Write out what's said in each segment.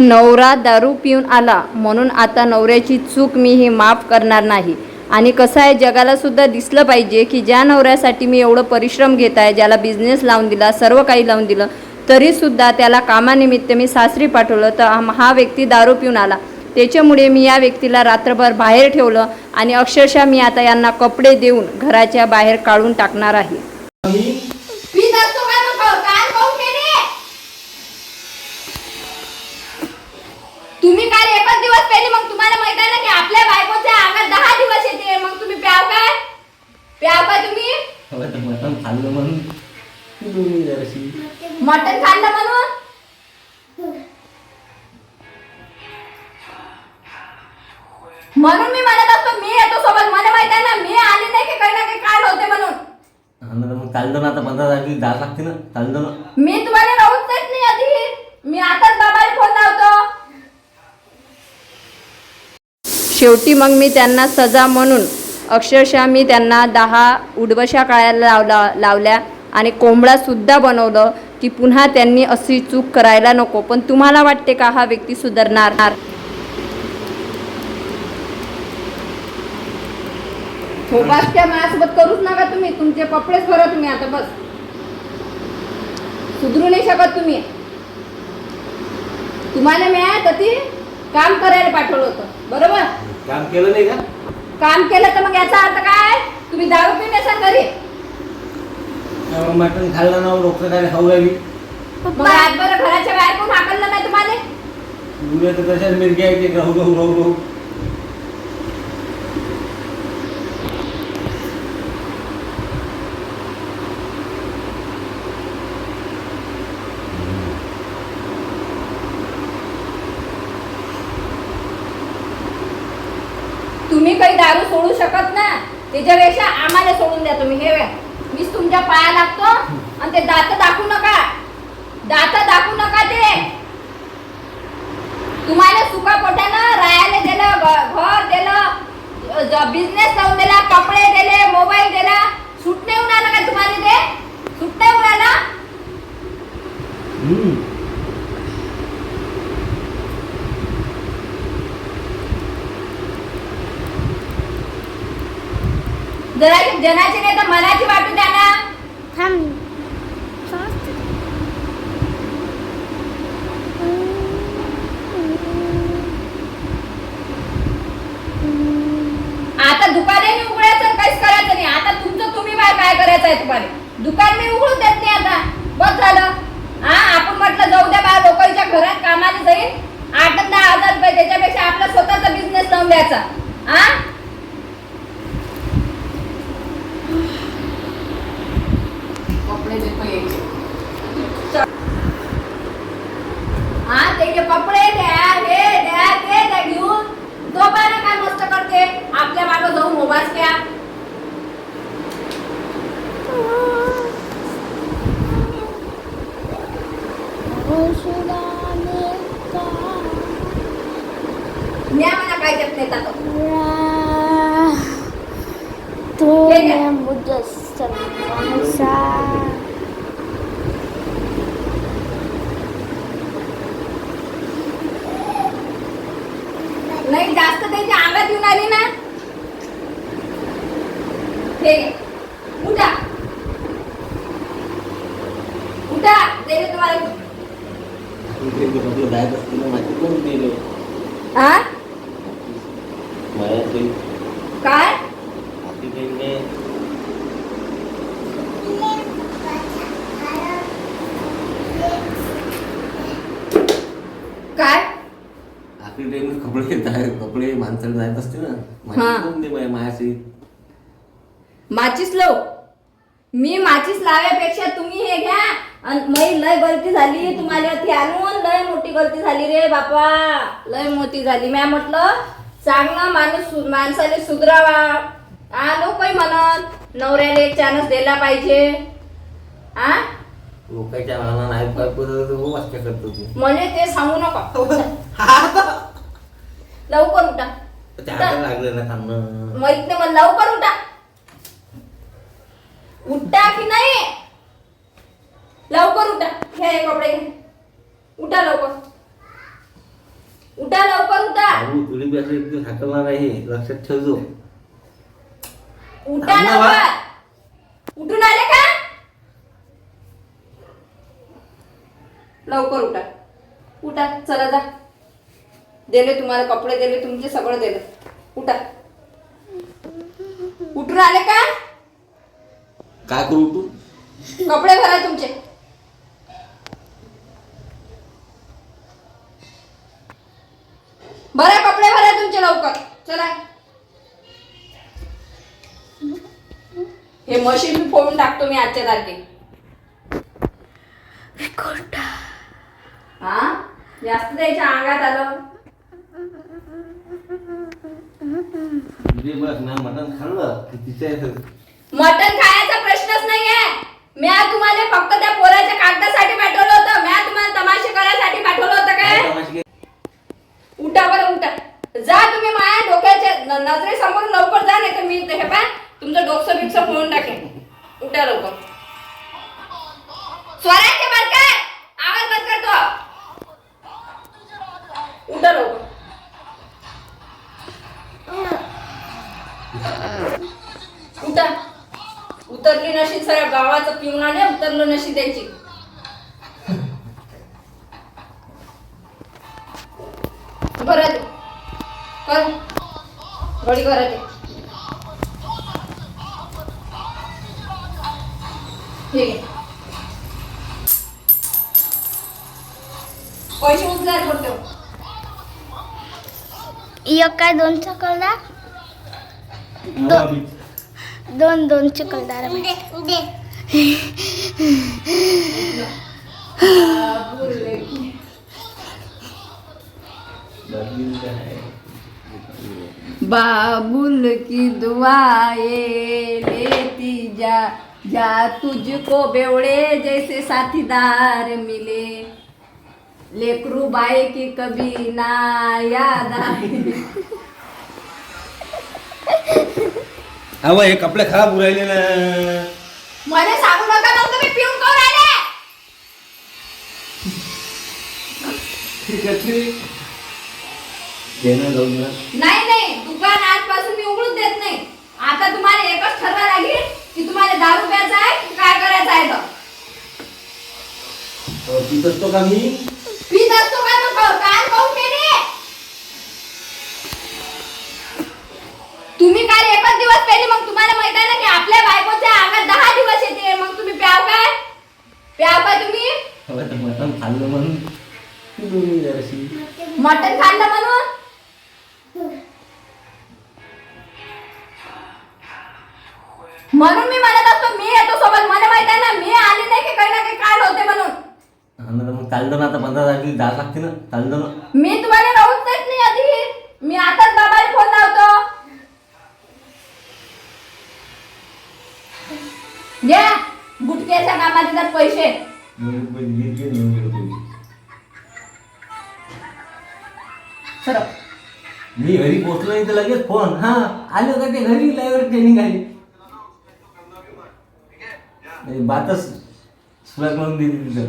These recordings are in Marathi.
नवरा दारू पिऊन आला म्हणून आता नवऱ्याची चूक मी ही माफ करणार नाही. आणि कसं आहे जगाला सुद्धा दिसलं पाहिजे की ज्या नवऱ्यासाठी मी एवढं परिश्रम घेत आहे ज्याला बिझनेस लावून दिला सर्व काही लावून दिलं तरीसुद्धा त्याला कामानिमित्त मी सासरी पाठवलं तर हा- हा व्यक्ती दारू पिऊन आला. त्याच्यामुळे मी या व्यक्तीला रात्रभर बाहेर ठेवलं आणि अक्षरशः मी आता यांना कपडे देऊन घराच्या बाहेर काढून टाकणार आहे पीत असतो का मग काल काऊन केले तुम्ही काल एकच दिवस पेली मग तुम्हाला माहीत आहे ना की आपल्या बायकोच्या अंगात दहा दिवस येते. मग तुम्ही प्याव काय? प्याव काय तुम्ही? मटण खाल्लं म्हणून. जराशी. मटण खाल्लं म्हणून? म्हणून मी म्हणत असतो मी येतो सोबत. मला माहीत आहे ना मी आली नाही की काही ना काही काल होते म्हणून. हा ना, मग चालतं ना आता पंधरा तारखेला लागते ना. चालतं ना. मी तुम्हाला राहूच देत नाही आधी मी आताच बाबाला फोन लावतो शेवटी मग मी त्यांना सजा म्हणून अक्षरशः मी त्यांना दहा उडवशा काळायला लावला लावल्या आणि कोंबडासुद्धा बनवलं की पुन्हा त्यांनी अशी चूक करायला नको. पण तुम्हाला वाटते का हा व्यक्ती सुधारणार? थोपासच्या माझ्यासोबत करूच नका तुम्ही. तुमचे कपडेच भरा तुम्ही आता बस. सुधरू नाही शकत तुम्ही. तुम्हाला मी तर ती काम करायला पाठवलं होतं. बरोबर? काम केलं नाही का? काम केलं तर मग याचा अर्थ काय तुम्ही दारू पिऊन घरी. मटण खाल्लं ना डॉक्टर काय खाऊ लागली. मग रातभर घराच्या बाहेर कोण हाकललं नाही तुम्हाला? तर तशाच मिरगी आहे ते राहू राहू राहू राहू तुम्ही काही दारू सोडू शकत ना त्याच्यापेक्षा आम्हाला सोडून द्या तुम्ही. हे मीच तुमच्या पाया लागतो आणि ते दात दाखवू नका. दात दाखवू नका ते. तुम्हाला सुका पोटानं राहायला दिलं घर दिलं बिझनेस लावून दिला कपडे दिले मोबाईल दिला सुट नाही होऊन आलं का तुम्हाला ते सुट नाही होऊन आलं हम्म. जरा जनाची नाही तर मनाची वाटू द्या ना आता दुकानही उघडायचं आणि काहीच करायचं नाही आता तुमचं तुम्ही काय काय करायचं आहे तुम्हाला. दुकान मी उघडून देत नाही आता. बस झालं. हा आपण म्हटलं जाऊ द्या बा लोकांच्या घरात कामाला जाईल आठ दहा हजार रुपये त्याच्यापेक्षा आपला स्वतःचा बिझनेस लावून द्यायचा. हा? कपडे देतो यायचे. हा त्याचे कपडे द्या हे द्या ते द्या घेऊन. तो काय मस्त करते. आपल्या मागं जाऊन मोबाईल घ्या न्या म्हणा काय देत नाही आता तूने मुझे समझा नाही जास्त त्यांची अंगात येऊन आली ना हे घे. उठा उठा ते तुम्हाला इथे ते आपलं जायचं असतं ना माहिती कोण दिलं हा मला ते काय? काय? आपली टाइम कपडे कपडे माणसाला जायचं असते ना. माहिती कोण दे माझ्या मायाशी? माचीस लाव मी माचीस लाव्यापेक्षा तुम्ही हे घ्या. आणि मै लय गलती झाली तुम्हाला ती आणून लय मोठी गलती झाली रे बापा. लय मोठी झाली. म्या म्हटलं चांगला माणूस सु- माणसाने सुधरावा. हा लोकही म्हणत नवऱ्याला एक चान्स दिला पाहिजे. हा लोकांच्या हो वाक्य करतो तू. म्हणजे ते सांगू नका. लवकर उठा. त्या हाताला लागलं ना थांबणं माहीत नाही मला लवकर उठा. उठा की नाही? लवकर उठा. घ्या हे कपडे. उठा लवकर. बाबू तुला बी असं एक दिवस हाकलणार आहे लक्षात ठेवतो उठा थांब ना लवकर. उठून आले का? लवकर उठा. उठा चला जा. दिले तुम्हाला कपडे दिले तुमचे सगळं दिलं. उठा. उठून आले का? काय करू तू कपडे भरा तुमचे बरं कपडे भरा तुमचे लवकर चला हे मशीन मी फोडून टाकतो मी आजच्या तारखेत हा? जास्त त्याच्या अंगात आलं. तुझे बस ना मटण खाल्लं की? तिच्या मटन खायचा प्रश्नच नाहीये. मी तुम्हाला फक्त त्या पोराच्या कागदासाठी उतर. उतरली नशी सगळ्या गावाचं पिऊन आले उतरलं नशी त्यांची. बरं ते. कर घडी ठीक आहे. पैसे उचलायला पडतो एक काय दोन चकलदार दोन दोन चकलदार बाबुल की दुआए लेती जा जा तुझको बेवड़े जैसे साथीदार मिले। लेकरू बाई की कभी ना याद आए। अहो हे कपडे खराब उरायले ना. मला सांगू नका मग तुम्ही पिऊन कोण आले जाऊन नाही नाही दुकान आजपासून मी उघडून देत नाही. आता तुम्हाला एकच ठरवा लागेल की तुम्हाला दारू प्यायचा आहे की काय करायचं आहे तर अहो, पित असतो का मी? पीत असतो का मग काल पाहून केले तुम्ही काल एकच दिवस पेली मग तुम्हाला माहीत आहे ना की आपल्या बायकोच्या अंगात दहा दिवस येते. मग तुम्ही प्याव काय? प्याव काय तुम्ही? मटण खाल्लं म्हणून. पिलो मी जराशी. मटण खाल्लं म्हणून? म्हणून मी म्हणत असतो मी येतो सोबत. मला माहीत आहे ना मी आली नाही की काही ना काही काल होते म्हणून. मग चालतं ना आता पंधरा तारखेला जावं लागते ना. चालतं ना. मी तुम्हाला राहूच देत नाही आधी. मी आताच बाबाला फोन लावतो. घ्या गुटक्याच्या कामाचे तर पैसे. मी घरी पोहोचलो नाही तर लगेच फोन. हा आले का ते घरी लाईव्ह ट्रेनिंग आली बातच सुरुवात म्हणून दिली तिथं.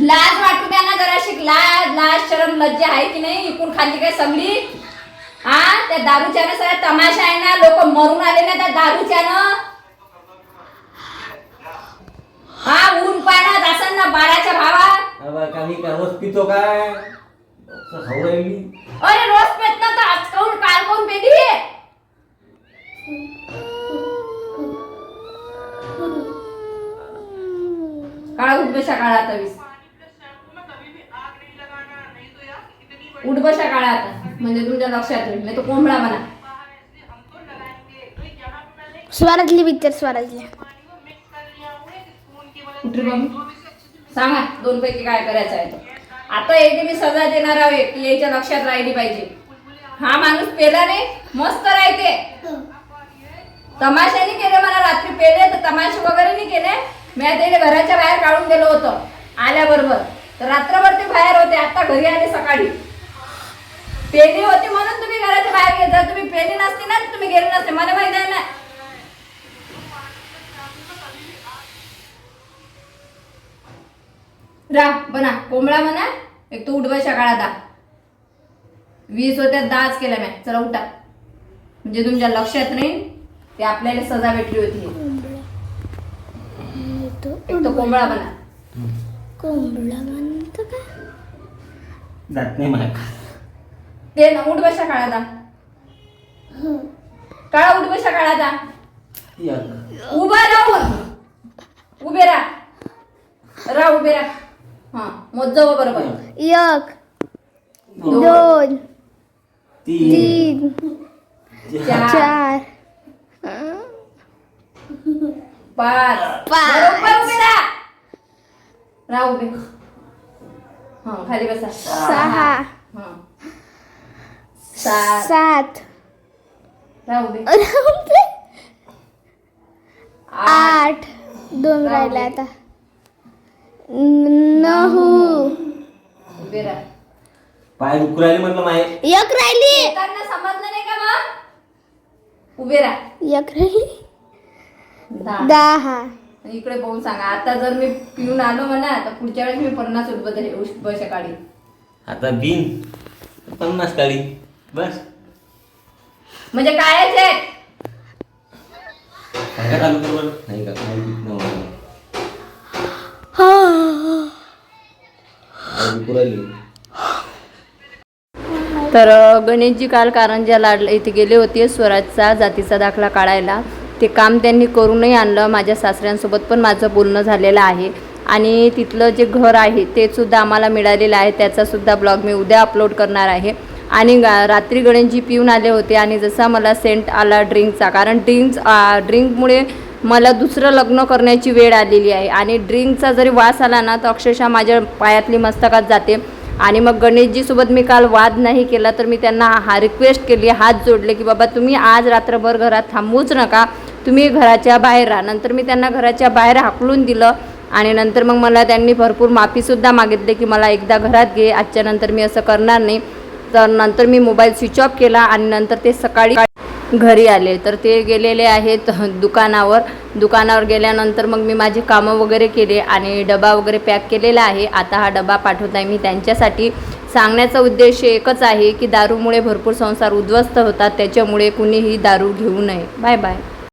लाज वाटू द्या ना जरा शिक. लाज लाज शरम लज्जा आहे की नाही? इकून खाली काय सगळी? हा त्या दारूच्यानं सगळा तमाशा आहे ना लोक मरून आले ना त्या दारूच्यानं. हा ऊन पाण्यात असन ना बाराच्या भावात. अबा का रोज पितो काय असं खाऊ राहिली अरे रोज पेत ना तर आज काऊन काल कोण पेली? काळा उठ बशा काळा आता वीस उठ बशा काळा आता म्हणजे तुमच्या लक्षात येईल नाही तो कोंबडा म्हणा स्वराजली पिक्चर स्वराजली. सांगा दोन पैकी काय करायचं आहे ते. आता येते मी सजा देणार आहे की याच्या लक्षात राहिली पाहिजे. हा माणूस पेला रे मस्त राहते. तमाशाने केले मला रात्री पेले तर तमाशे वगैरे नाही केले. मी त्याला घराच्या बाहेर काढून दिलं होतं आल्याबरोबर. तर रात्रभर ते बाहेर होते आता घरी आले सकाळी. पेली होती म्हणून तुम्ही घराच्या बाहेर गेले. जर तुम्ही पेली नसती ना तुम्ही गेले नसते. मला माहिती आहे ना. रा बना. कोंबडा म्हणा एक तो उठबशा काळा दा वीस होत्या दहाच केल्या मॅ चला उठा. म्हणजे तुमच्या लक्षात नाही ते आपल्याला सजा भेटली होती. एक तो कोंबडा बना. कोंबडा का? जात नाही मला. ते ना उठबशा काळा दा काळा उठबशा काळा दा एक उभा राहून. उभे राहा. राहा उभे राहा. हा मोजावं बरोबर. एक दोन तीन तीन चार चार. पाच. पाच. बरोबर उभे राहा. राहा उभे. हा खाली बसा. सहा. हा. सात. सात. राहा उभे आठ. आठ. दोन राहिले आता. नऊ. उभे राहा. पाय दुखू राहिले म्हटलं माय. एक राहिली. समजलं नाही का मग? उभे राहा. एक राहिली. दहा. दहा. आणि इकडे पाहून सांगा. आता जर मी पिऊन आलो म्हणा तर पुढच्या वेळेस मी पन्नास रुपये काढी आता बिन पन्नास काळी बस. म्हणजे काय आहे check? सांगा चालू कर? बरं नाही का? नाही दुखणं होणार. पाय दुखू राहिले? तर अ, गणेशजी काल कारंजा लाडला इथे गेले होते स्वराजचा जातीचा दाखला काढायला. ते काम त्यांनी करूनही आणलं माझ्या सासऱ्यांसोबत पण माझं बोलणं झालेलं आहे. आणि तिथलं जे घर आहे ते सुद्धा आम्हाला मिळालेलं आहे. त्याचासुद्धा ब्लॉग मी उद्या अपलोड करणार आहे. आणि गा रात्री गणेशजी पिऊन आले होते आणि जसा मला सेंट आला ड्रिंकचा. कारण ड्रिंक्स ड्रिंकमुळे मला दुसरं लग्न करण्याची वेळ आलेली आहे. आणि ड्रिंकचा जरी वास आला ना तर अक्षरशः माझ्या पायातली मस्तकात जाते. आणि मग गणेशजीसोबत मी काल वाद नाही केला तर मी त्यांना हा रिक्वेस्ट केली हात जोडले की बाबा तुम्ही आज रात्रभर घरात थांबूच नका. तुम्ही घराच्या बाहेर राहा. नंतर मी त्यांना घराच्या बाहेर हाकलून दिलं आणि नंतर मग मला त्यांनी भरपूर माफीसुद्धा मागितली की मला एकदा घरात घे आजच्या नंतर मी असं करणार नाही. तर नंतर मी मोबाईल स्विच ऑफ केला आणि नंतर ते सकाळी घरी आले. तर ते गेलेले आहेत दुकानावर. दुकानावर गेल्यानंतर मग मी माझी कामं वगैरे केले आणि डबा वगैरे पॅक केलेला आहे. आता हा डबा पाठवत आहे मी त्यांच्यासाठी. सांगण्याचा उद्देश एकच आहे की दारूमुळे भरपूर संसार उद्ध्वस्त होतात. त्याच्यामुळे कुणीही दारू घेऊ नये. Bye bye.